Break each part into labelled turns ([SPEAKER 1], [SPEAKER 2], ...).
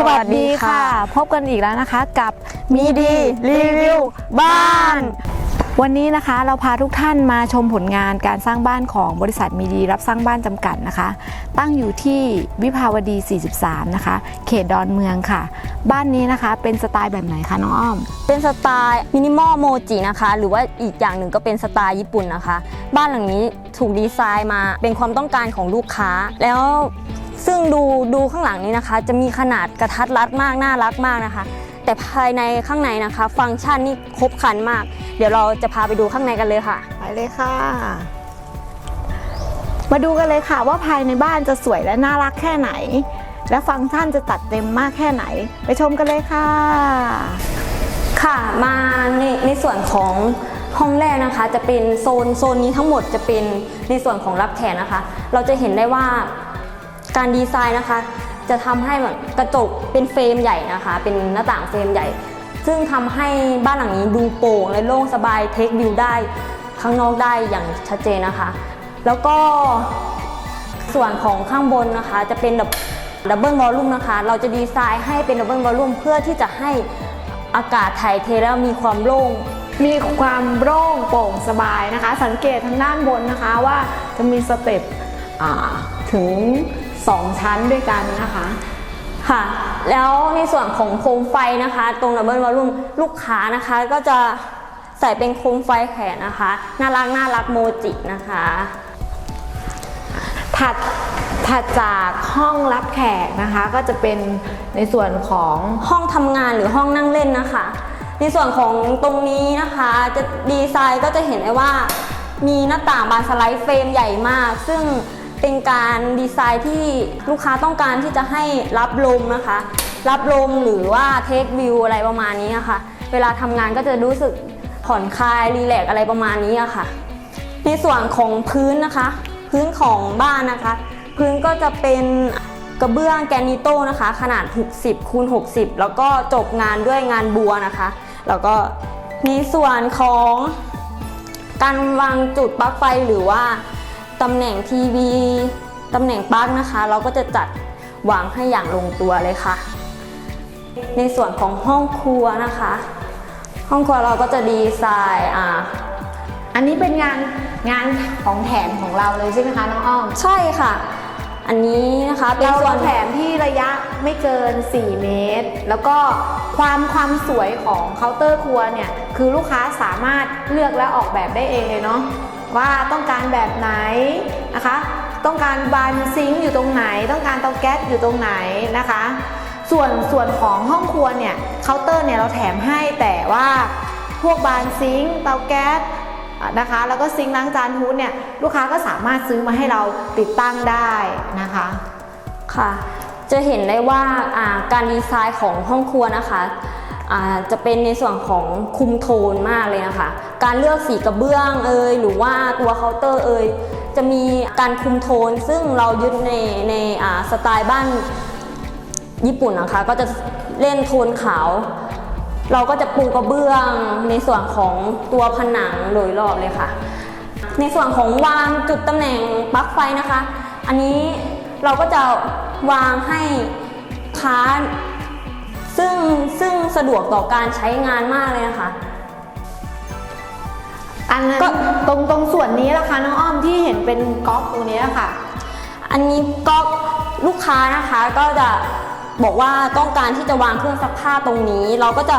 [SPEAKER 1] สวัสดีค่ะ พบกันอีกแล้วนะคะกับมีดีรีวิวบ้าน วันนี้นะคะเราพาทุกท่านมาชมผลงานการสร้างบ้านของบริษัทมีดีรับสร้างบ้านจำกัดนะคะ ตั้งอยู่ที่วิภาวดี 43 นะคะ เขตดอนเมืองค่ะ บ้านนี้นะคะเป็นสไตล์แบบไหนคะน้องอ้อม
[SPEAKER 2] เป็นสไตล์มินิมอลโมจินะคะ หรือว่าอีกอย่างหนึ่งก็เป็นสไตล์ญี่ปุ่นนะคะ บ้านหลังนี้ถูกดีไซน์มาเป็นความต้องการของลูกค้าแล้ว ซึ่งดูดูข้างหลังนี้นะคะ จะมีขนาดกระทัดรัดมากน่ารักมากนะคะ แต่ภายในข้างในนะคะ ฟังก์ชันนี่ครบครันมาก เดี๋ยวเราจะพาไปดูข้างในกันเลยค่ะ
[SPEAKER 1] ไปเลยค่ะ มาดูกันเลยค่ะว่าภายในบ้านจะสวยและน่ารักแค่ไหน และฟังก์ชันจะตัดเต็มมากแค่ไหน ไปชมกันเลยค่ะ
[SPEAKER 2] ค่ะมาในในส่วนของห้องแรกนะคะจะเป็นโซนโซนนี้ทั้งหมดจะเป็นในส่วนของรับแขกนะคะ เราจะเห็นได้ว่า การดีไซน์นะคะ จะทำให้แบบกระจกเป็นเฟรมใหญ่นะคะ เป็นหน้าต่างเฟรมใหญ่ ซึ่งทำให้บ้านหลังนี้ดูโปร่งและโล่งสบายเทควิวได้ข้างนอกได้อย่างชัดเจนนะคะ แล้วก็ส่วนของข้างบนนะคะ จะเป็นแบบดับเบิลวอลลุ่มนะคะ เราจะดีไซน์ให้เป็นดับเบิลวอลลุ่มเพื่อที่จะให้อากาศถ่ายเทแล้วมีความโล่ง
[SPEAKER 1] มีความโล่งโปร่งสบายนะคะ สังเกตทางด้านบนนะคะว่าจะมีสเต็ปถึง 2 ชั้นด้วยกันนะคะ
[SPEAKER 2] ค่ะ แล้วในส่วนของโคมไฟนะคะ ตรงดับเบิลวอลลุ่มลูกค้านะคะก็จะใส่เป็นโคมไฟแขนนะคะ น่ารักน่ารักโมจินะคะ
[SPEAKER 1] ถัดถัดจากห้องรับแขกนะคะ ก็จะเป็นในส่วนของ
[SPEAKER 2] ห้องทำงานหรือห้องนั่งเล่นนะคะ ในส่วนของตรงนี้นะคะจะดีไซน์ก็จะเห็นได้ว่ามีหน้าต่างบานสไลด์เฟรมใหญ่มาก ซึ่ง เป็นการดีไซน์ที่ลูกค้าต้องการที่จะให้รับลมนะคะ รับลมหรือว่าเทควิวอะไรประมาณนี้อะค่ะ เวลาทำงานก็จะรู้สึกผ่อนคลายรีแลกอะไรประมาณนี้อะค่ะ ในส่วนของพื้นนะคะ พื้นของบ้านนะคะ พื้นก็จะเป็นกระเบื้องแกนิโต้นะคะ ขนาด 60คูณ60 แล้วก็จบงานด้วยงานบัวนะคะ แล้วก็ในส่วนของการวางจุดปลั๊กไฟหรือว่า ตำแหน่งทีวีตำแหน่งปลั๊กนะคะ เราก็จะจัดวางให้อย่างลงตัวเลยค่ะ ในส่วนของห้องครัวนะคะ ห้องครัวเราก็จะดีไซน์อ่า
[SPEAKER 1] อันนี้เป็นงานงานของแถมของเราเลยใช่ไหมคะน้องอ้อม
[SPEAKER 2] ใช่ค่ะ อันนี้นะคะเป็น
[SPEAKER 1] เรา
[SPEAKER 2] ส่วน
[SPEAKER 1] แถมที่ระยะไม่เกิน 4 เมตร แล้วก็ความความสวยของเคาน์เตอร์ครัวเนี่ย คือลูกค้าสามารถเลือกและออกแบบได้เองเลยเนาะ ว่าต้องการแบบไหนนะคะ ต้องการบานซิงค์อยู่ตรงไหน ต้องการเตาแก๊สอยู่ตรงไหนนะคะ ส่วนส่วนของห้องครัวเนี่ยเคาน์เตอร์เนี่ยเราแถมให้แต่ว่าพวกบานซิงค์เตาแก๊สนะคะ แล้วก็ซิงค์ล้างจานฮูดเนี่ยลูกค้าก็สามารถซื้อมาให้เราติดตั้งได้นะคะ
[SPEAKER 2] ค่ะ จะเห็นได้ว่าการดีไซน์ของห้องครัวนะคะ จะเป็นในส่วนของคุมโทนมากเลยนะคะ การเลือกสีกระเบื้องเอยหรือว่าตัวเคาน์เตอร์เอยจะมีการคุมโทน ซึ่งเรายึดในในสไตล์บ้านญี่ปุ่นนะคะ ก็จะเล่นโทนขาว เราก็จะปูกระเบื้องในส่วนของตัวผนังโดยรอบเลยค่ะ ในส่วนของวางจุดตำแหน่งปลั๊กไฟนะคะ อันนี้เราก็จะวางให้ค้า งซึ่งสะดวกต่อการใช้งานมากเลยนะคะ
[SPEAKER 1] อันนั้น
[SPEAKER 2] ก็
[SPEAKER 1] ตรงตรงส่วนนี้ละคะน้องอ้อมที่เห็นเป็นก๊อกตรงนี้ค่ะ
[SPEAKER 2] อันนี้ก็ลูกค้านะคะก็จะบอกว่าต้องการที่จะวางเครื่องซักผ้าตรงนี้ เราก็จะ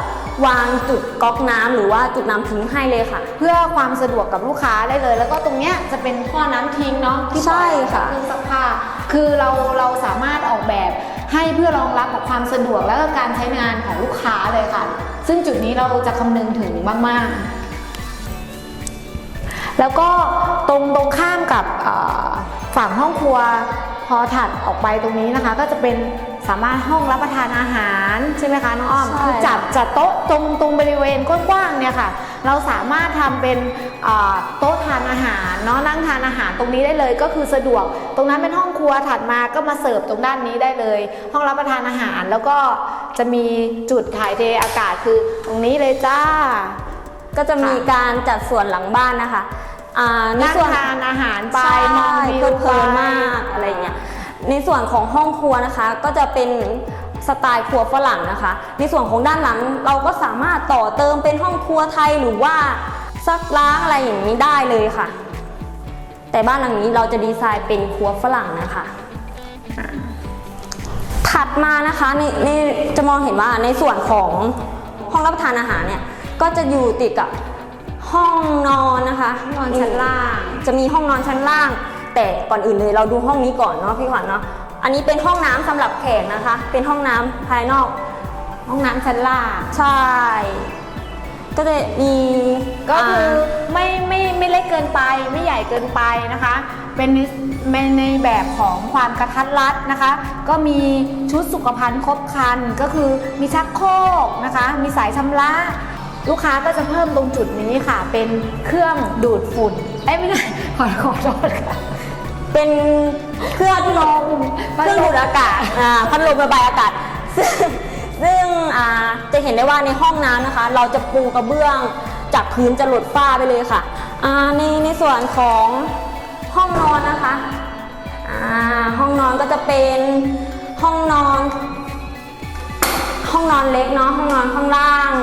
[SPEAKER 2] วางจุดก๊อกน้ำหรือว่าจุดน้ำทิ้งให้เลยค่ะ
[SPEAKER 1] เพื่อความสะดวกกับลูกค้าได้เลย แล้วก็ตรงเนี้ยจะเป็นท่อน้ำทิ้งเนาะที่
[SPEAKER 2] ใช่ค่ะ
[SPEAKER 1] เครื่องซักผ้าคือเราเราสามารถออกแบบ ให้เพื่อรองรับกับความสะดวกและก็การใช้งานของลูกค้าเลยค่ะ ซึ่งจุดนี้เราจะคำนึงถึงมาก ๆ แล้วก็ตรงตรงข้ามกับเอ่อฝั่งห้องครัวพอถัดออกไปตรงนี้นะคะ ก็จะเป็นสามารถห้องรับประทานอาหารใช่ไหมคะน้องอ้อม
[SPEAKER 2] ใช่
[SPEAKER 1] คือจัดจัดโต๊ะตรงตรงบริเวณกว้างๆเนี่ยค่ะ เราสามารถทำเป็นเอ่อโต๊ะทานอาหารเนาะนั่งทานอาหารตรงนี้ได้เลยก็คือสะดวก ตรงนั้นเป็นห้องครัวถัดมาก็มาเสิร์ฟตรงด้านนี้ได้เลย ห้องรับประทานอาหารแล้วก็จะมีจุดถ่ายเทอากาศคือตรงนี้เลยจ้า
[SPEAKER 2] ก็จะมีการจัดส่วนหลังบ้านนะคะอ่าใน
[SPEAKER 1] นั่ง
[SPEAKER 2] ส่วน
[SPEAKER 1] ทานอาหารไป
[SPEAKER 2] ใช่
[SPEAKER 1] มองวิ
[SPEAKER 2] เพลิ
[SPEAKER 1] ว
[SPEAKER 2] ดเพลิน
[SPEAKER 1] ไป
[SPEAKER 2] มากอะไรเงี้ยในส่วนของห้องครัวนะคะก็จะเป็น สไตล์ครัวฝรั่งนะคะ ในส่วนของด้านหลังเราก็สามารถต่อเติมเป็นห้องครัวไทยหรือว่าซักล้างอะไรอย่างนี้ได้เลยค่ะ แต่บ้านหลังนี้เราจะดีไซน์เป็นครัวฝรั่งนะคะ ถัดมานะคะในในจะมองเห็นว่าในส่วนของห้องรับประทานอาหารเนี่ยก็จะอยู่ติดกับห้องนอนนะคะ
[SPEAKER 1] นอนชั้นล่าง
[SPEAKER 2] จะมีห้องนอนชั้นล่าง แต่ก่อนอื่นเลยเราดูห้องนี้ก่อนเนาะพี่ขวัญเนาะ อันนี้เป็นห้องน้ำสำหรับแขกนะคะ เป็นห้องน้ำภายนอก
[SPEAKER 1] ห้องน้ำชั้นล่าง
[SPEAKER 2] ใช่ ก็จะมี
[SPEAKER 1] ก็คือ
[SPEAKER 2] อา
[SPEAKER 1] ไม่ไม่ไม่เล็กเกินไปไม่ใหญ่เกินไปนะคะ เป็นในในแบบของความกระทัดรัดนะคะ ก็มีชุดสุขภัณฑ์ครบครันก็คือมีชักโครกนะคะ มีสายชำระ ลูกค้าก็จะเพิ่มตรงจุดนี้ค่ะ เป็นเครื่องดูดฝุ่นเอ้ยไม่ใช่ขอขอโทษค่ะ
[SPEAKER 2] เป็นเครื่องลมเครื่องดูดอากาศอ่าพัดลมระบายอากาศ ซึ่งซึ่งอ่าจะเห็นได้ว่าในห้องน้ำนะคะ เราจะปูกระเบื้องจากพื้นจะหลดฝ้าไปเลยค่ะอ่าในในส่วนของห้องนอนนะคะอ่าห้องนอนก็จะเป็นห้องนอน ห้องนอนเล็กเนาะห้องนอนข้างล่าง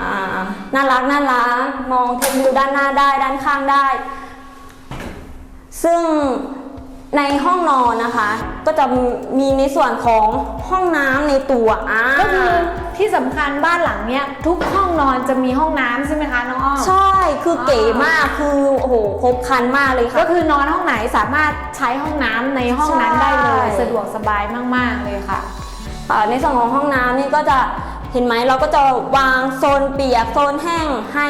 [SPEAKER 2] อ่าน่ารักน่ารักมองเทควิวด้านหน้าได้ด้านข้างได้ ซึ่ง ในห้องนอนนะคะ ก็จะมีในส่วนของห้องน้ำในตัวอ่า
[SPEAKER 1] ก็คือที่สำคัญบ้านหลังเนี้ยทุกห้องนอนจะมีห้องน้ำใช่ไหมคะน้องอ้อม
[SPEAKER 2] ใช่คือเก๋มากคือโอ้โหครบครันมากเลย
[SPEAKER 1] ก็
[SPEAKER 2] ค่ะ
[SPEAKER 1] คือนอนห้องไหนสามารถใช้ห้องน้ำในห้องนั้นได้เลย
[SPEAKER 2] ใช่
[SPEAKER 1] สะดวกสบายมาก ๆ เลยค่ะ
[SPEAKER 2] อ่าในส่วนของห้องน้ำนี่ก็จะเห็นไหมเราก็จะวางโซนเปียกโซนแห้งให้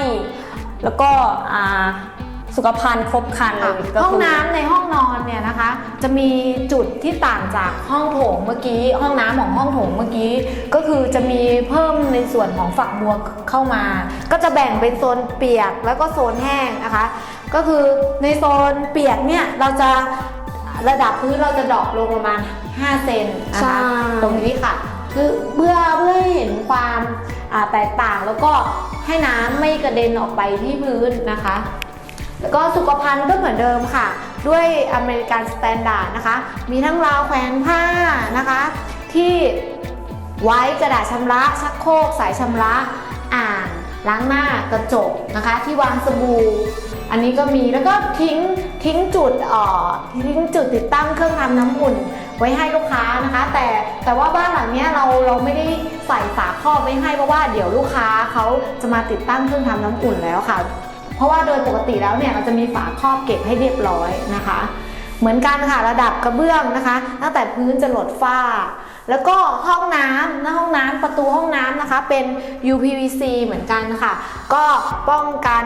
[SPEAKER 2] แล้วก็อ่า สุขภัณฑ์ครบครันเลยก็
[SPEAKER 1] ห้อง
[SPEAKER 2] คื
[SPEAKER 1] น้ำในห้องนอนเนี่ยนะคะ จะมีจุดที่ต่างจากห้องโถงเมื่อกี้ ห้องน้ำของห้องโถงเมื่อกี้ ก็คือจะมีเพิ่มในส่วนของฝักบัวเข้ามา ก็จะแบ่งเป็นโซนเปียกแล้วก็โซนแห้งนะคะ ก็คือในโซนเปียกเนี่ยเราจะระดับพื้นเราจะดรอปลงประมาณ 5 เซนนะ
[SPEAKER 2] ใช่
[SPEAKER 1] คะตรงนี้ค่ะ คือเพื่อเพื่อให้เห็นความอ่าแตกต่างแล้วก็ให้น้ำไม่กระเด็นออกไปที่พื้นนะคะ แล้วก็สุขภัณฑ์ก็เหมือนเดิมค่ะ ด้วยอเมริกันสแตนดาร์ดนะคะ มีทั้งราวแขวนผ้านะคะ ที่ไว้กระดาษชำระ ชักโครกสายชำระอ่างล้างหน้ากระจกนะคะ ที่วางสบู่อันนี้ก็มีแล้วก็ทิ้งทิ้งจุดอ่อทิ้งจุดติดตั้งเครื่องทำน้ำอุ่นไว้ให้ลูกค้านะคะ แต่แต่ว่าบ้านหลังนี้เราเราไม่ได้ใส่ฝาครอบไว้ให้เพราะว่าเดี๋ยวลูกค้าเขาจะมาติดตั้งเครื่องทำน้ำอุ่นแล้วค่ะ เพราะว่าโดยปกติแล้วเนี่ยเราจะมีฝาครอบเก็บให้เรียบร้อยนะคะ เหมือนกันค่ะระดับกระเบื้องนะคะ ตั้งแต่พื้นจะหลดฝ้า แล้วก็ห้องน้ำหน้าห้องน้ำประตูห้องน้ำนะคะ เป็น UPVC เหมือนกันค่ะ ก็ป้องกัน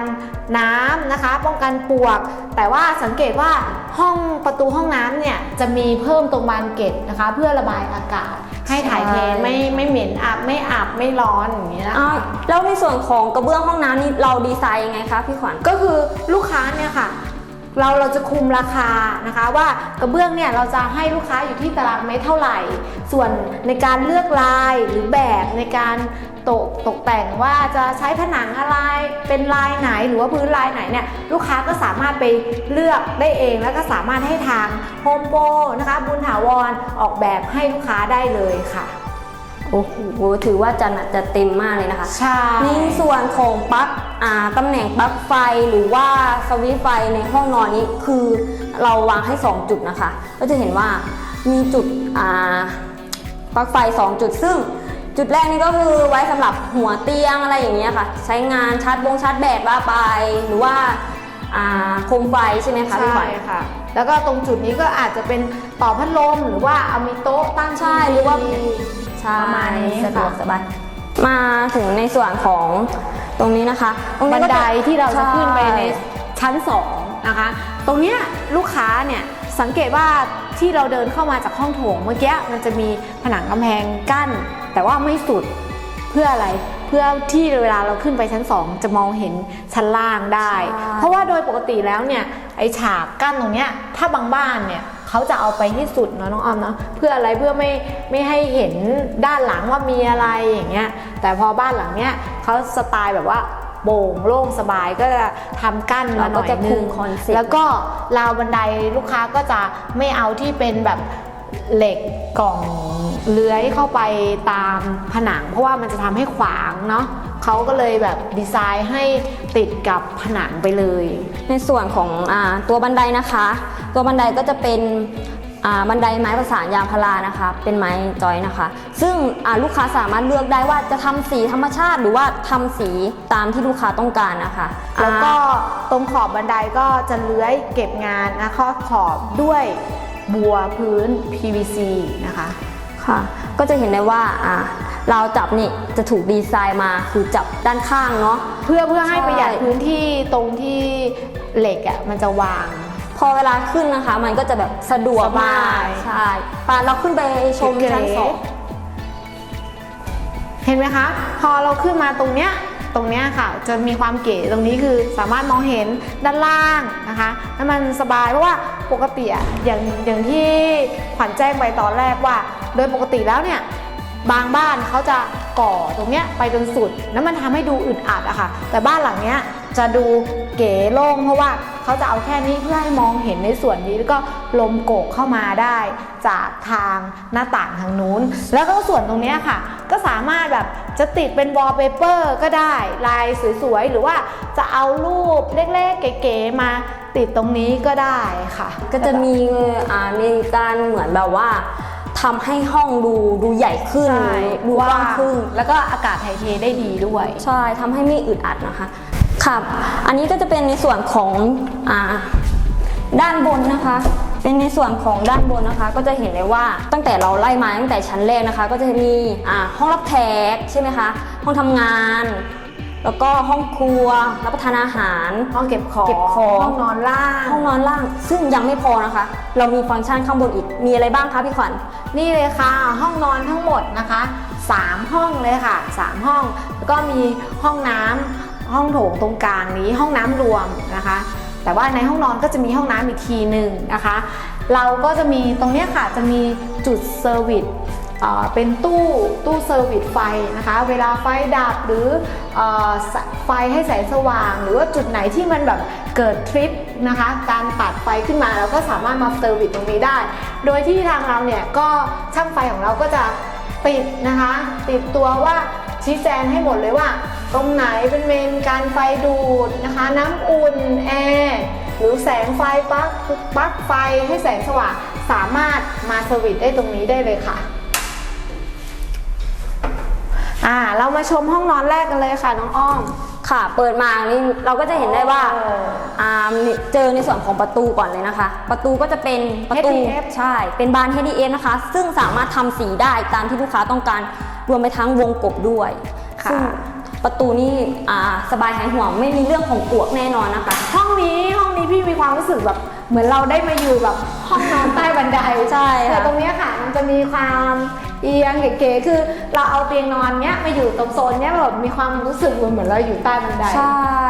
[SPEAKER 1] น้ำนะคะ ป้องกันปวก แต่ว่าสังเกตว่าห้องประตูห้องน้ำเนี่ยจะมีเพิ่มตรงบานเกล็ดนะคะ เพื่อระบายอากาศ ให้ถ่ายเท
[SPEAKER 2] ใช่
[SPEAKER 1] ไม่ไม่เหม็นอับไม่อับไม่ร้อนอย่างนี้นะ
[SPEAKER 2] อ่า
[SPEAKER 1] คะ
[SPEAKER 2] แล้วในส่วนของกระเบื้องห้องน้ำนี่เราดีไซน์ยังไงคะพี่ขวัญ
[SPEAKER 1] ก็คือลูกค้าเนี่ยค่ะ เราเราจะคุมราคานะคะ ว่ากระเบื้องเนี่ยเราจะให้ลูกค้าอยู่ที่ตารางเมตรเท่าไหร่ ส่วนในการเลือกลายหรือแบบในการ ตกตกแต่งว่าจะใช้ผนังอะไรเป็นลายไหนหรือว่าพื้นลายไหนเนี่ยลูกค้าก็สามารถไปเลือกได้เอง แล้วก็สามารถให้ทางโฮมโปรนะคะบุญถาวรออกแบบให้ลูกค้าได้เลยค่ะ
[SPEAKER 2] โอ้โหถือว่าจะหนักจะเต็มมากเลยนะคะ
[SPEAKER 1] ใช่
[SPEAKER 2] ในส่วนของปลั๊กอ่าตำแหน่งปลั๊กไฟหรือว่าสวิตช์ไฟในห้องนอนนี้คือเราวางให้ 2 จุดนะคะ ก็จะเห็นว่ามีจุดอ่าปลั๊กไฟ 2 จุดซึ่ง จุดแรกนี่ก็คือไว้สำหรับหัวเตียงอะไรอย่างเงี้ยค่ะ ใช้งานชาร์จบงชาร์จแบตว่าไป หรือว่าอ่าโคมไฟใช่ไหมคะพี่ขวั
[SPEAKER 1] ใช่
[SPEAKER 2] ญ
[SPEAKER 1] ค่ะ แล้วก็ตรงจุดนี้ก็อาจจะเป็นต่อพัดลมหรือว่าเอามีโต๊ะตั้ง
[SPEAKER 2] ใช่หรือว่า
[SPEAKER 1] ทีวี
[SPEAKER 2] ใช่
[SPEAKER 1] ประมาณนี้
[SPEAKER 2] สะดวก
[SPEAKER 1] ค่ะ
[SPEAKER 2] สบายมาถึงในส่วนของตรงนี้นะคะตรง
[SPEAKER 1] บั
[SPEAKER 2] นี้
[SPEAKER 1] น
[SPEAKER 2] ก็
[SPEAKER 1] ไดที่เราจะขึ้นไปใน
[SPEAKER 2] ช่
[SPEAKER 1] ชั้น2นะคะ ตรงเนี้ยลูกค้าเนี่ยสังเกตว่าที่เราเดินเข้ามาจากห้องโถงเมื่อกี้มันจะมีผนังกำแพงกั้น แต่ว่าไม่สุดเพื่ออะไรเพื่อที่เวลาเราขึ้นไปชั้น 2 จะมองเห็นชั้นล่างได้
[SPEAKER 2] ใช่
[SPEAKER 1] เพราะว่าโดยปกติแล้วเนี่ยไอฉากกั้นตรงเนี้ยถ้าบางบ้านเนี่ยเขาจะเอาไปที่สุดเนาะน้องออมเนาะเพื่ออะไรเพื่อไม่ไม่ให้เห็นด้านหลังว่ามีอะไรอย่างเงี้ยแต่พอบ้านหลังเนี้ยเขาสไตล์แบบว่าโป่งโล่งสบายก็จะทำกั้นมาหน่อย
[SPEAKER 2] เราก็จะคุ
[SPEAKER 1] นึ
[SPEAKER 2] ม
[SPEAKER 1] ง
[SPEAKER 2] คอนเซ็ปต์
[SPEAKER 1] แล้วก็ราวบันไดลูกค้าก็จะไม่เอาที่เป็นแบบ เหล็กกล่องเลื้อยเข้าไปตามผนัง เพราะว่ามันจะทำให้ขวางเนาะเขาก็เลยแบบดีไซน์ให้ติดกับผนังไปเลย
[SPEAKER 2] ในส่วนของอาตัวบันไดนะคะ ตัวบันไดก็จะเป็นอ่าบันไดไม้ประสานยางพารานะคะ เป็นไม้จอยนะคะ ซึ่งอ่าลูกค้าสามารถเลือกได้ว่าจะทำสีธรรมชาติ หรือว่าทำสีตามที่ลูกค้าต้องการนะคะ
[SPEAKER 1] แล้วก็
[SPEAKER 2] อ่า
[SPEAKER 1] ตรงขอบบันไดก็จะเลื้อยเก็บงานนะคะขอบด้วย บัวพื้น PVC นะคะ
[SPEAKER 2] ค่ะ ก็จะเห็นได้ว่าอ่าเราวจับนี่จะถูกดีไซน์มาคือจับด้านข้างเนาะ
[SPEAKER 1] เพื่อเพื่อให้
[SPEAKER 2] ใช่
[SPEAKER 1] ประหยัดพื้นที่ตรงที่เหล็กอะมันจะวาง
[SPEAKER 2] พอเวลาขึ้นนะคะ มันก็จะแบบสะดวกมาก
[SPEAKER 1] สบาย
[SPEAKER 2] ใช่ปาเราขึ้นไปชม
[SPEAKER 1] เก๋ๆ
[SPEAKER 2] ชั้นสอง
[SPEAKER 1] เห็นไหมคะ พอเราขึ้นมาตรงเนี้ยตรงเนี้ยค่ะ จะมีความเก๋ตรงนี้คือสามารถมองเห็นด้านล่างนะคะแล้วมันสบายเพราะว่า ปกติอะอย่างอย่างที่ขวัญแจ้งไปตอนแรกว่า โดยปกติแล้วเนี่ยบางบ้านเขาจะก่อตรงเนี้ยไปจนสุดแล้วมันทำให้ดูอึดอัดอะค่ะ แต่บ้านหลังเนี้ยจะดูเก๋โล่งเพราะว่าเขาจะเอาแค่นี้เพื่อให้มองเห็นในส่วนนี้แล้วก็ลมโกกเข้ามาได้ จากทางหน้าต่างทางนู้น แล้วก็ส่วนตรงเนี้ยค่ะ ก็สามารถแบบจะติดเป็นวอลเปเปอร์ก็ได้ลายสวยๆ หรือว่าจะเอารูปเล็กๆ เก๋ๆมา ติดตรงนี้ก็ได้ค่ะ
[SPEAKER 2] ก็จะมีอ่ามีการเหมือนแบบว่าทำให้ห้องดูดูใหญ่ขึ้น
[SPEAKER 1] ใช่
[SPEAKER 2] ดูกว้างขึ้น
[SPEAKER 1] แล้วก็อากาศถ่ายเทได้ดีด้วย
[SPEAKER 2] ใช่ทำให้ไม่อึดอัดนะคะครับอันนี้ก็จะเป็นในส่วนของอ่าด้านบนนะคะ เป็นในส่วนของด้านบนนะคะ ก็จะเห็นเลยว่าตั้งแต่เราไล่มาตั้งแต่ชั้นแรกนะคะ ก็จะมีอ่าห้องรับแขกใช่ไหมคะห้องทำงาน แล้วก็ห้องครัวรับประทานอาหาร
[SPEAKER 1] ห้องเก็บของ
[SPEAKER 2] เก็บของ
[SPEAKER 1] ห้องนอนล่าง
[SPEAKER 2] ห้องนอนล่าง ซึ่งยังไม่พอนะคะ เรามีฟังก์ชันข้างบนอีกมีอะไรบ้างคะพี่ขวัญ
[SPEAKER 1] นี่เลยค่ะ ห้องนอนทั้งหมดนะคะ 3 ห้องเลยค่ะ 3 ห้องแล้วก็มีห้องน้ำห้องโถงตรงกลางนี้ห้องน้ำรวมนะคะ แต่ว่าในห้องนอนก็จะมีห้องน้ำอีกทีหนึ่งนะคะ เราก็จะมีตรงเนี้ยค่ะจะมีจุดเซอร์วิส เป็นตู้ตู้เซอร์วิสไฟนะคะ เวลาไฟดับหรืออไฟให้แสงสว่าง หรือว่าจุดไหนที่มันแบบเกิดทริปนะคะ การตัดไฟขึ้นมาเราก็สามารถมาเซอร์วิสตรงนี้ได้ โดยที่ทางเราเนี่ยก็ช่างไฟของเราก็จะติดนะคะ ติดตัวว่าชี้แจงให้หมดเลยว่า ตรงไหนเป็นเมนการไฟดูดนะคะ น้ำอุ่นแอร์หรือแสงไฟปลั๊กปลั๊กไฟให้แสงสว่างสามารถมาเซอร์วิสได้ตรงนี้ได้เลยค่ะ อ่า เรามาชมห้องนอนแรกกันเลยค่ะน้องอ้อม
[SPEAKER 2] ค่ะ เปิดมานี่เราก็จะเห็นได้ว่า
[SPEAKER 1] โอ้
[SPEAKER 2] อ่าเจอในส่วนของประตูก่อนเลยนะคะ ประตูก็จะเป็นประตู
[SPEAKER 1] HDF
[SPEAKER 2] ใช่ เป็นบาน HDF นะคะ ซึ่งสามารถทำสีได้ตามที่ลูกค้าต้องการ รวมไปทั้งวงกบด้วย
[SPEAKER 1] ค่ะ
[SPEAKER 2] ซึ่งประตูนี่อ่าสบายหายห่วงไม่มีเรื่องของปลวกแน่นอนนะคะ
[SPEAKER 1] ห้องนี้ห้องนี้พี่มีความรู้สึกแบบ เหมือนเราได้มาอยู่แบบห้องนอนใต้บันได
[SPEAKER 2] ใช่ค่ะ
[SPEAKER 1] แต่ตรงเนี้ยค่ะมันจะมีความ เอียงเก๋ๆคือเราเอาเตียงนอนเนี้ยมาอยู่ตรงโซนเนี้ยแบบมีความรู้สึกเหมือนเราอยู่ใต้บันได
[SPEAKER 2] ใช่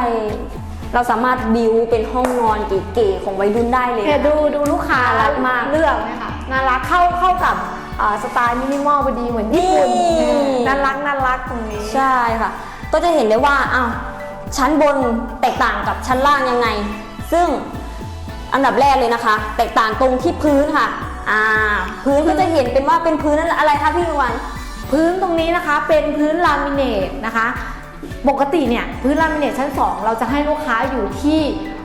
[SPEAKER 2] เราสามารถบิวเป็นห้องนอนเก๋ๆของวัยรุ่นได้เลย
[SPEAKER 1] เนี่ย
[SPEAKER 2] นะคะ
[SPEAKER 1] ดูดูลูกค้า
[SPEAKER 2] น่ารักมาก
[SPEAKER 1] เลือกไหมคะน่ารักเข้าเข้ากับอ่าสไตล์มินิมอลพอดีเหมือนญี่ปุ่น
[SPEAKER 2] นี่
[SPEAKER 1] น่ารักน่ารักตรงนี้
[SPEAKER 2] ใช่ค่ะ ก็จะเห็นได้ว่าอ้าวชั้นบนแตกต่างกับชั้นล่างยังไง ซึ่งอันดับแรกเลยนะคะ แตกต่างตรงที่พื้นค่ะ อ่า พื้นก็จะเห็นเป็นว่าเป็นพื้นอะไรคะพี่วัน
[SPEAKER 1] พื้นตรงนี้นะคะ เป็นพื้นลามิเนตนะคะ ปกติเนี่ยพื้นลามิเนตชั้น 2 เราจะให้ลูกค้าอยู่ที่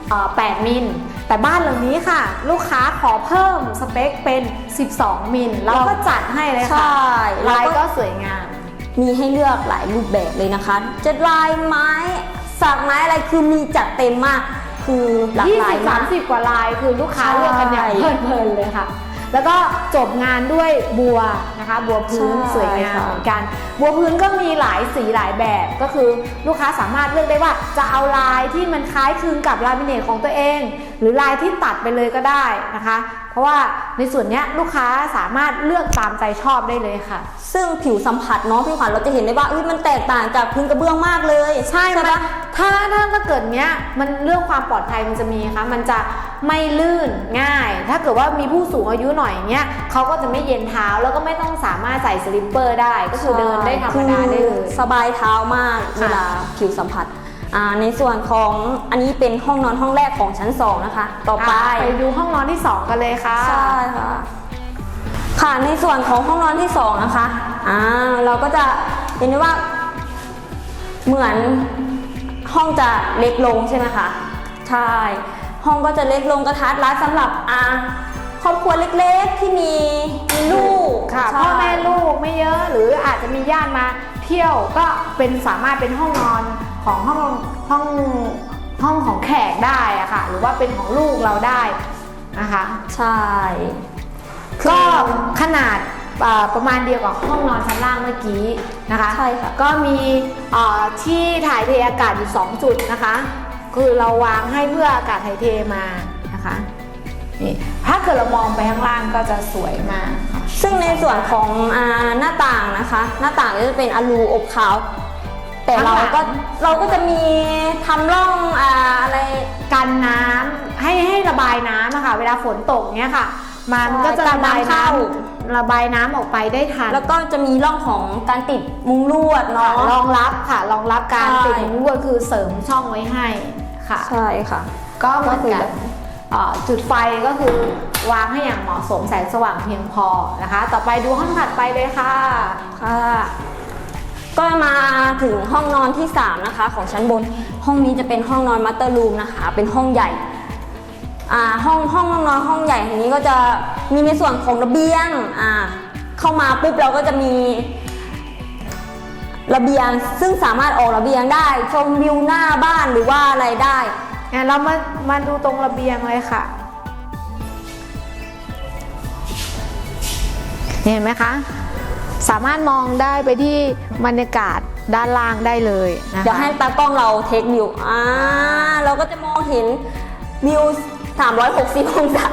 [SPEAKER 1] เอ่อ8มิล แต่บ้านหลังนี้ค่ะ ลูกค้าขอเพิ่มสเปคเป็น 12 มิลเราก็จัดให้เลยค่ะ
[SPEAKER 2] ใช่
[SPEAKER 1] ลาย
[SPEAKER 2] แล้วก็
[SPEAKER 1] ก็สวยงาม
[SPEAKER 2] มีให้เลือกหลายรูปแบบเลยนะคะ จะลายไม้สักไม้อะไรคือมีจัดเต็มมาก คือหลากหลาย
[SPEAKER 1] 20
[SPEAKER 2] มาก
[SPEAKER 1] 30 กว่าลายคือลูกค้า
[SPEAKER 2] ใช่
[SPEAKER 1] เลือกกันอย่างเพลินๆเลยค่ะ แล้วก็จบงานด้วยบัวนะคะบัวพื้น
[SPEAKER 2] ใช่
[SPEAKER 1] สวยงาม
[SPEAKER 2] ค่ะ
[SPEAKER 1] เหมือนกัน บัวพื้นก็มีหลายสีหลายแบบก็คือลูกค้าสามารถเลือกได้ว่าจะเอาลายที่มันคล้ายคลึงกับลามิเนตของตัวเอง หรือลายที่ตัดไปเลยก็ได้นะคะ เพราะว่าในส่วนเนี้ยลูกค้าสามารถเลือกตามใจชอบได้เลยค่ะ
[SPEAKER 2] ซึ่งผิวสัมผัสเนาะพี่ขวัญเราจะเห็นได้ว่าเอ้ยมันแตกต่างจากพื้นกระเบื้องมากเลย
[SPEAKER 1] ใช่มัน
[SPEAKER 2] ปะ
[SPEAKER 1] ถ้าถ้าถ้าเกิดเนี้ยมันเรื่องความปลอดภัยมันจะมีคะมันจะไม่ลื่นง่าย ถ้าเกิดว่ามีผู้สูงอายุหน่อยเนี้ยเขาก็จะไม่เย็นเท้าแล้วก็ไม่ต้องสามารถใส่สลิปเปอร์ได้ ก็คือเดินได้ธรรมดาได้เลย
[SPEAKER 2] คือสบายเท้ามาก
[SPEAKER 1] ค่ะ
[SPEAKER 2] เวลาผิวสัมผัสอ่า ในส่วนของอันนี้เป็นห้องนอนห้องแรกของชั้น 2 นะคะ ต่อไป
[SPEAKER 1] อะไปดูห้องนอนที่ 2 กันเลยค่ะ
[SPEAKER 2] ใช่ค่ะ ค่ะในส่วนของห้องนอนที่สองนะคะอ่าเราก็จะเห็นได้ว่า เหมือนห้องจะเล็กลงใช่ไหมคะ ใช่ ห้องก็จะเล็กลงกระทัดรัดสำหรับอ่าครอบครัวเล็กๆที่มีมีลูก
[SPEAKER 1] ค่ะ
[SPEAKER 2] ใช่
[SPEAKER 1] พ่อแม่ลูกไม่เยอะหรืออาจจะมีญาติมาเที่ยวก็เป็นสามารถเป็นห้องนอน ของห้องห้องห้องของแขกได้อะค่ะ หรือว่าเป็นของลูกเราได้นะคะ
[SPEAKER 2] ใช่
[SPEAKER 1] ก็ขนาดเอ่อประมาณเดียวกับห้องนอนชั้นล่างเมื่อกี้นะคะ
[SPEAKER 2] ใช่ค่ะ
[SPEAKER 1] ก็มีเอ่อที่ถ่ายเทอากาศอยู่ 2 จุดนะคะ คือเราวางให้เพื่ออากาศถ่ายเทมานะคะนี่ถ้าเกิดเรามองไปข้างล่างก็จะสวยมากค่ะ
[SPEAKER 2] ซึ่งในส่วนของอาหน้าต่างนะคะ หน้าต่างก็จะเป็นอลูอบขาว แต่เราก็เราก็จะมีทำร่องอาอะไร
[SPEAKER 1] กันน้ำให้ให้ระบายน้ำอะค่ะ เวลาฝนตกเนี้ยค่ะ มันก็จะ
[SPEAKER 2] ใช่
[SPEAKER 1] ระบาย
[SPEAKER 2] กันน้ำเข้า
[SPEAKER 1] น้ำระบายน้ำออกไปได้ทัน
[SPEAKER 2] แล้วก็จะมีร่องของการติดมุ้งลวด
[SPEAKER 1] ค่ะ
[SPEAKER 2] เนาะ
[SPEAKER 1] รองรับค่ะรองรับการ
[SPEAKER 2] ใช่
[SPEAKER 1] ติดมุ้งลวดคือเสริมช่องไว้ให้ค่ะ
[SPEAKER 2] ใช่ค่ะ
[SPEAKER 1] ก็เหมือน
[SPEAKER 2] ก็คือ
[SPEAKER 1] กั
[SPEAKER 2] แบ
[SPEAKER 1] น
[SPEAKER 2] บ
[SPEAKER 1] เอ่อจุดไฟก็คือวางให้อย่างเหมาะสมแสงสว่างเพียงพอนะคะ ต่อไปดูห้องถัดไปเลยค่ะ
[SPEAKER 2] ค่ะ ก็มาถึงห้องนอนที่ 3 นะคะ ของชั้นบน ห้องนี้จะเป็นห้องนอนมัตเตอร์รูมนะคะ เป็นห้องใหญ่อ่าห้องห้องนอนห้องใหญ่แห่งนี้ก็จะมีในส่วนของระเบียงอ่าเข้ามาปุ๊บเราก็จะมีระเบียงซึ่งสามารถออกระเบียงได้ ชมวิวหน้าบ้านหรือว่าอะไรได้
[SPEAKER 1] งั้นเรามามาดูตรงระเบียงเลยค่ะ เห็นไหมคะ สามารถมองได้ไปที่บรรยากาศด้านล่างได้เลยนะคะ
[SPEAKER 2] เดี๋ยวให้ตากล้องเราเทควิวอ่าเราก็จะมองเห็นวิว 360 องศา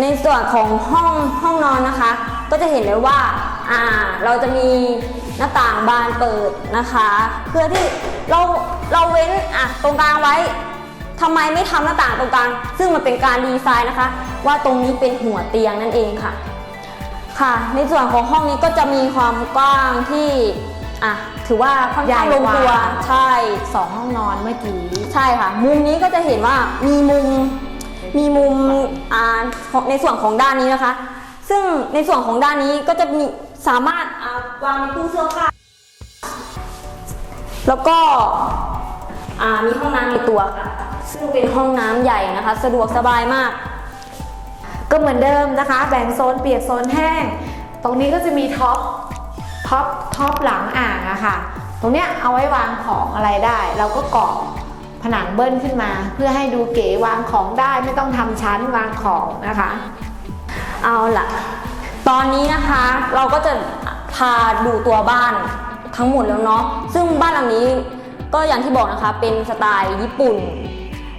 [SPEAKER 2] ในส่วนของห้องห้องนอนนะคะ ก็จะเห็นเลยว่าอ่าเราจะมีหน้าต่างบานเปิดนะคะ เพื่อที่เราเราเว้นอะตรงกลางไว้ทำไมไม่ทำหน้าต่างตรงกลาง ซึ่งมันเป็นการดีไซน์นะคะ ว่าตรงนี้เป็นหัวเตียงนั่นเองค่ะ ค่ะ ในส่วนของห้องนี้ก็จะมีความกว้างที่อะถือว่าค่อนข้างลงตัว
[SPEAKER 1] ใหญ่กว่า
[SPEAKER 2] ใช่
[SPEAKER 1] สองห้องนอนเมื่อกี้
[SPEAKER 2] ใช่ค่ะ มุมนี้ก็จะเห็นว่ามีมุมมีมุมอ่าของในส่วนของด้านนี้นะคะ ซึ่งในส่วนของด้านนี้ก็จะมีสามารถอ่าวางในตู้เสื้อผ้าแล้วก็อ่ามีห้องน้ำในตัวค่ะซึ่งเป็นห้องน้ำใหญ่นะคะ สะดวกสบายมาก
[SPEAKER 1] ก็เหมือนเดิมนะคะ แบ่งโซนเปียกโซนแห้ง ตรงนี้ก็จะมีท็อปท็อปท็อปหลังอ่างอะค่ะ ตรงเนี้ยเอาไว้วางของอะไรได้ เราก็ก่อผนังเบิ้ลขึ้นมา เพื่อให้ดูเก๋วางของได้ไม่ต้องทำชั้นวางของนะคะ
[SPEAKER 2] เอาล่ะ ตอนนี้นะคะเราก็จะพาดูตัวบ้านทั้งหมดแล้วเนาะซึ่งบ้านหลังนี้ก็อย่างที่บอกนะคะเป็นสไตล์ญี่ปุ่น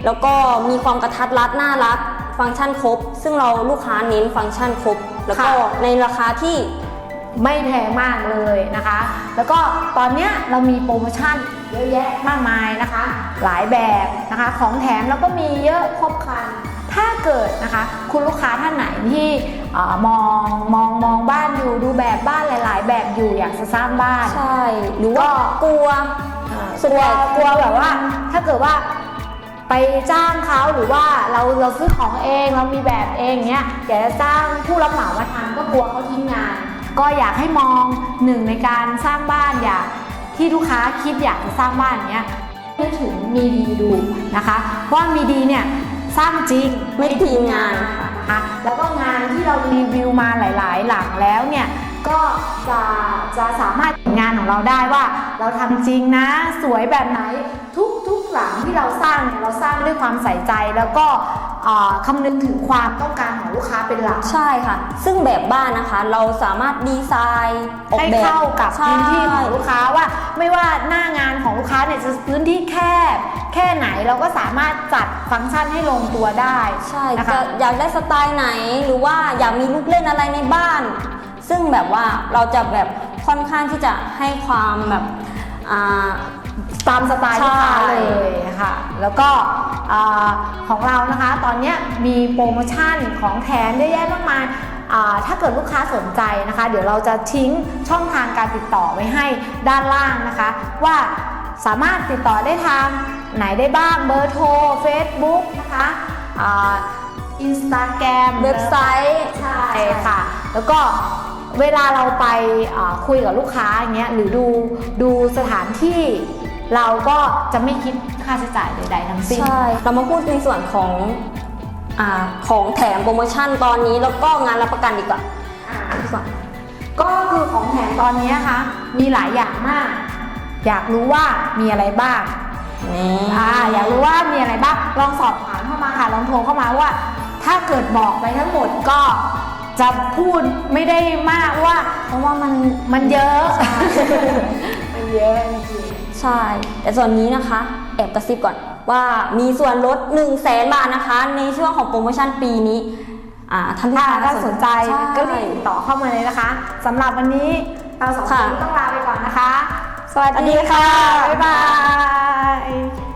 [SPEAKER 2] แล้วก็มีความกระทัดรัดน่ารัก ฟังก์ชันครบ ซึ่งเราลูกค้าเน้นฟังก์ชันครบ แล้วก็
[SPEAKER 1] ค่ะ
[SPEAKER 2] ในราคาที่
[SPEAKER 1] ไม่แพงมากเลยนะคะ แล้วก็ตอนเนี้ยเรามีโปรโมชั่นเยอะแยะมากมายนะคะ หลายแบบนะคะ ของแถมแล้วก็มีเยอะครบครัน ถ้าเกิดนะคะ คุณลูกค้าท่านไหนที่เออมองมองมองบ้านอยู่ดูแบบบ้านหลาย ๆ แบบอยู่อยากจะสร้างบ้าน
[SPEAKER 2] ใช่ หรือว่า
[SPEAKER 1] ก็
[SPEAKER 2] กลัว
[SPEAKER 1] อ่า
[SPEAKER 2] ส่วน
[SPEAKER 1] กลั
[SPEAKER 2] ให
[SPEAKER 1] ว
[SPEAKER 2] ญ่
[SPEAKER 1] กลัวแบบว่า ถ้าเกิดว่า ไปจ้างเขาหรือว่าเราเราซื้อของเองเรามีแบบเองเนี้ยอยากจะจ้างผู้รับเหมามาทำก็กลัวเขาทิ้งงาน ก็อยากให้มองหนึ่งในการสร้างบ้านอยากที่ลูกค้าคิดอยากจะสร้างบ้านเนี้ยนึกถึงมีดีดูนะคะเพราะว่ามีดีเนี่ยสร้างจริง
[SPEAKER 2] ไม่ทีมงาน
[SPEAKER 1] นะคะแล้วก็งานที่เรารีวิวมาหลาย ๆ หลังแล้วเนี่ย ก็จะจะสามารถเห็นงานของเราได้ว่า เราทำจริงนะ สวยแบบไหนทุกทุกหลังที่เราสร้างเนี่ยเราสร้างด้วยความใส่ใจแล้วก็เอ่อคำนึงถึงความต้องการของลูกค้าเป็นหลัก
[SPEAKER 2] ใช่ค่ะ ซึ่งแบบบ้านนะคะเราสามารถดีไซน์ออก
[SPEAKER 1] ให้
[SPEAKER 2] แบบ
[SPEAKER 1] เข้ากับ
[SPEAKER 2] ใช่
[SPEAKER 1] พื้นที่ของลูกค้าว่า ไม่ว่าหน้างานของลูกค้าเนี่ยจะพื้นที่แคบ แค่ไหนเราก็สามารถจัดฟังก์ชันให้ลงตัวได้
[SPEAKER 2] ใช่
[SPEAKER 1] นะคะ
[SPEAKER 2] จะอยากได้สไตล์ไหนหรือว่าอยากมีลูกเล่นอะไรในบ้าน ซึ่งแบบว่าเราจะแบบค่อนข้างที่จะให้ความแบบอ่า
[SPEAKER 1] ตามสไตล์ลูกค้า
[SPEAKER 2] ใช่
[SPEAKER 1] เลยค่ะ แล้วก็อ่าของเรานะคะตอนเนี้ยมีโปรโมชั่นของแถมเยอะแยะมากมายอ่าถ้าเกิดลูกค้าสนใจนะคะ เดี๋ยวเราจะทิ้งช่องทางการติดต่อไว้ให้ด้านล่างนะคะ ว่าสามารถติดต่อได้ทางไหนได้บ้างเบอร์โทร Facebook นะคะอ่า Instagram
[SPEAKER 2] เว็บไซต์
[SPEAKER 1] ใช่ค่ะ แล้วก็ เวลาเราไปอ่าคุยกับลูกค้าอย่างเงี้ยหรือดูดูสถานที่เราก็จะไม่คิดค่าใช้จ่ายใดๆทั้งสิ้น
[SPEAKER 2] ใช่เรามาพูดในส่วนของอ่าของแถมโปรโมชั่นตอนนี้แล้วก็งานรับประกันดีกว่า
[SPEAKER 1] อ่า
[SPEAKER 2] ดีกว่า
[SPEAKER 1] ก็คือของแถมตอนนี้นะคะมีหลายอย่างมาก อยากรู้ว่ามีอะไรบ้าง
[SPEAKER 2] นี่
[SPEAKER 1] อ่าอยากรู้ว่ามีอะไรบ้างลองสอบถามเข้ามาค่ะลองโทรเข้ามาว่า ถ้าเกิดบอกไปทั้งหมดก็ จะพูดไม่ได้มากว่า
[SPEAKER 2] เพราะว่ามัน
[SPEAKER 1] มันเยอะ มันเยอะจริง
[SPEAKER 2] ใช่ แต่ส่วนนี้นะคะ แอบกระซิบก่อนว่ามีส่วนลด 1 0 0 0 0แสนบาทนะคะ ในช่วงของโปรโมชั่นปีนี้อ่าท่านลูก
[SPEAKER 1] ถ้า
[SPEAKER 2] ค้า
[SPEAKER 1] ถ้าสนใจ
[SPEAKER 2] ช่
[SPEAKER 1] ก็รีบติดต่อเข้ามาเลยนะคะสำหรับวันนี้เราสองคน
[SPEAKER 2] ค่ะ
[SPEAKER 1] ต้องลาไปก่อนนะคะ สวัส
[SPEAKER 2] สวัสดี
[SPEAKER 1] ดีค่ะ
[SPEAKER 2] ค่ะ
[SPEAKER 1] บ๊ายบาย